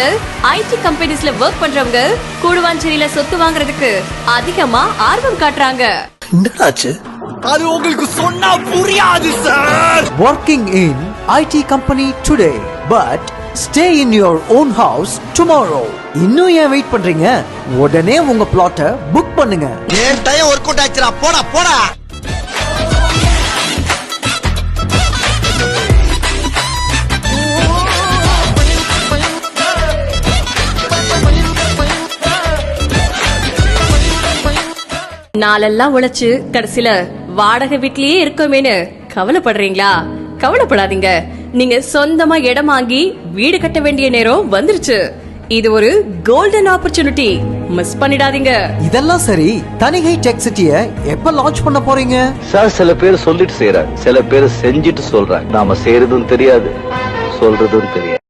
ID கம்பெனிஸ்ல work பண்றவங்க கூடுவாஞ்சேரியில சொத்து வாங்குறதுக்கு அதிகமா ஆர்வம் காட்டுறாங்க. என்னடாச்சு? அது உங்களுக்கு சொன்னா புரியாது sir working in IT company today but stay in your own house tomorrow. இன்னும் ஏன் வெயிட் பண்றீங்க? உடனே உங்க பிளாட்டை புக் பண்ணுங்க. ஏன் டயம் ஒர்க் அவுட் ஆச்சுடா. போடா போடா. நாளெல்லாம் உழைச்சு கடைசில வாடகை வீட்லயே இருக்கோமேனு கவலைப்படுறீங்களா? கவலைப்படாதீங்க. நீங்க சொந்தமா இடம் வாங்கி வீடு கட்ட வேண்டிய நேரம் வந்துருச்சு. இது ஒரு கோல்டன் ஆப்பர்ச்சுனிட்டி மிஸ் பண்ணிடாதீங்க. இதெல்லாம் சரி. தனிகை டெக் சிட்டிய எப்ப லான்ச் பண்ண போறீங்க? சார் சில பேர் சொல்லிட்டு செய்யறாங்க சில பேர் செஞ்சுட்டு சொல்றாங்க நாம செய்யறதும் தெரியாது சொல்றதும் தெரியாது.